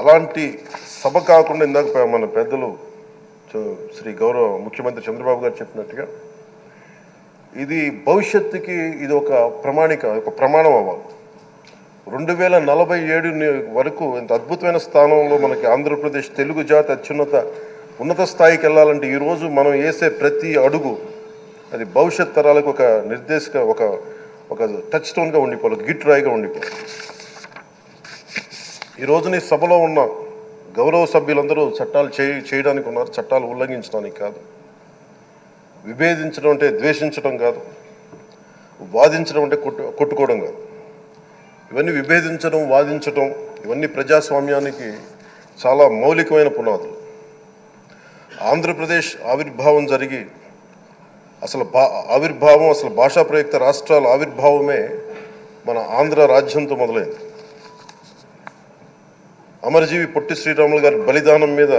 అలాంటి సభ కాకుండా ఇందాక మన పెద్దలు శ్రీ గౌరవ ముఖ్యమంత్రి చంద్రబాబు గారు చెప్పినట్టుగా ఇది భవిష్యత్తుకి ఇది ఒక ప్రమాణిక ఒక ప్రమాణం అవ్వాలి. రెండు వేల నలభై ఏడు వరకు ఇంత అద్భుతమైన స్థానంలో మనకి ఆంధ్రప్రదేశ్ తెలుగు జాతి అత్యున్నత ఉన్నత స్థాయికి వెళ్ళాలంటే ఈరోజు మనం వేసే ప్రతి అడుగు అది భవిష్యత్ తరాలకు ఒక నిర్దేశక ఒక ఒక టచ్ స్టోన్గా ఉండిపోవాలి గిట్ రాయిగా ఉండిపోవాలి. ఈ నీ సభలో ఉన్న గౌరవ సభ్యులందరూ చట్టాలు చేయ చేయడానికి ఉన్నారు చట్టాలు ఉల్లంఘించడానికి కాదు. విభేదించడం అంటే ద్వేషించడం కాదు. వాదించడం అంటే కొట్టు కొట్టుకోవడం కాదు. ఇవన్నీ విభేదించడం వాదించడం ఇవన్నీ ప్రజాస్వామ్యానికి చాలా మౌలికమైన పునాదులు. ఆంధ్రప్రదేశ్ ఆవిర్భావం జరిగి అసలు భా ఆవిర్భావం అసలు భాషా ప్రయుక్త రాష్ట్రాల ఆవిర్భావమే మన ఆంధ్ర రాజ్యంతో మొదలైంది. అమరజీవి పొట్టి శ్రీరాములు గారి బలిదానం మీద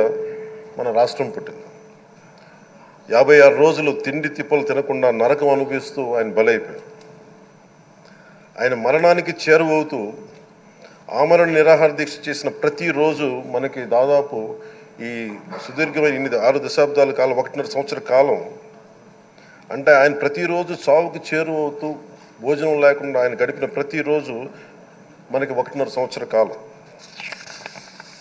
మన రాష్ట్రం పుట్టింది. యాభై ఆరు రోజులు తిండి తిప్పలు తినకుండా నరకం అనుభవిస్తూ ఆయన బలైపోయారు. ఆయన మరణానికి చేరువవుతూ ఆమరణ నిరాహార దీక్ష చేసిన ప్రతిరోజు మనకి దాదాపు ఈ సుదీర్ఘమైన ఇన్ని ఆరు దశాబ్దాల కాలం ఒకటిన్నర సంవత్సర కాలం అంటే ఆయన ప్రతిరోజు చావుకు చేరువవుతూ భోజనం లేకుండా ఆయన గడిపిన ప్రతిరోజు మనకి ఒకటిన్నర సంవత్సర కాలం.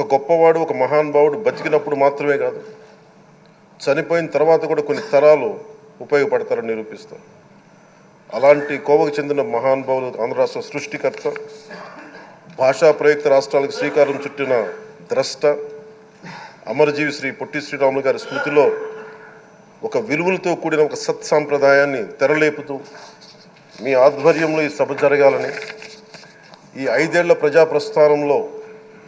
ఒక గొప్పవాడు ఒక మహానుభావుడు బతికినప్పుడు మాత్రమే కాదు చనిపోయిన తర్వాత కూడా కొన్ని తరాలు ఉపయోగపడతారని నిరూపిస్తారు. అలాంటి కోవకు చెందిన మహానుభావులు ఆంధ్ర రాష్ట్ర సృష్టికర్త భాషా ప్రయుక్త రాష్ట్రాలకు శ్రీకారం చుట్టిన ద్రష్ట అమరజీవి శ్రీ పొట్టి శ్రీరాములు గారి స్మృతిలో ఒక విలువలతో కూడిన ఒక సత్ సాంప్రదాయాన్ని తెరలేపుతూ మీ ఆధ్వర్యంలో ఈ సభ జరగాలని ఈ ఐదేళ్ళ ప్రజా ప్రస్థానంలో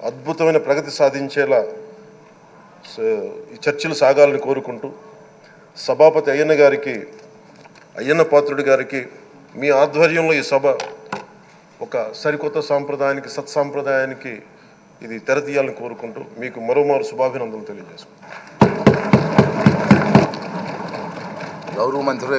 అద్భుతమైన ప్రగతి సాధించేలా ఈ చర్చలు సాగాలని కోరుకుంటూ సభాపతి అయ్యన్న గారికి అయ్యన్న పాత్రుడి గారికి మీ ఆధ్వర్యంలో ఈ సభ ఒక సరికొత్త సాంప్రదాయానికి సత్సాంప్రదాయానికి ఇది తెరతీయాలని కోరుకుంటూ మీకు మరోమారు శుభాభినందనలు తెలియజేసుకుంటాను గౌరవ మంత్రి